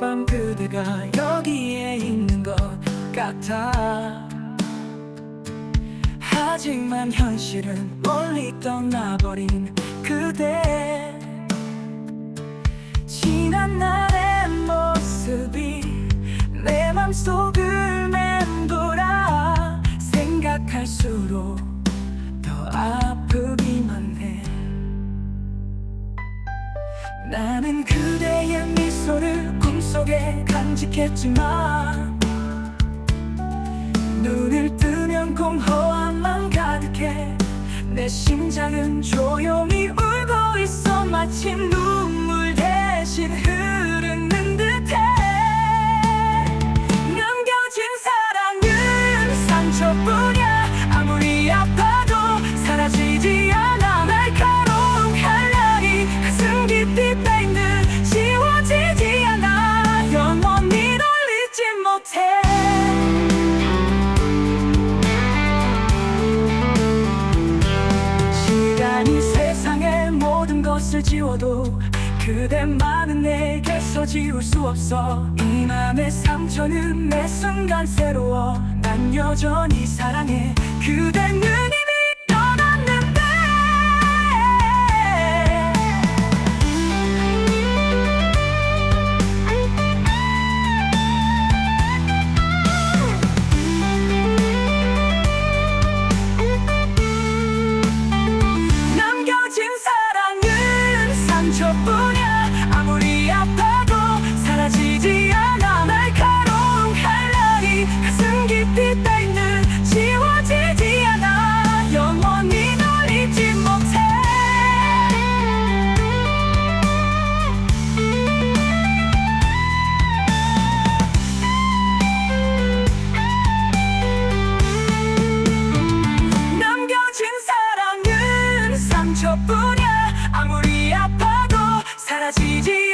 밤 그대가 여기에 있는 것 같아. 하지만 현실은 멀리 떠나버린 그대. 지난 날의 모습이 내 맘속을 맴돌아 생각할수록 더 아프기만 해. 나는 그대의 미소를 꿈속에 간직했지만 눈을 뜨면 공허함만 가득해. 내 심장은 조용히 울고 있어. 마치 눈 것을 지워도 그대만은 내게서 지울 수 없어. 이 맘의 상처는 매 순간 새로워. 난 여전히 사랑해. 그대 奇迹。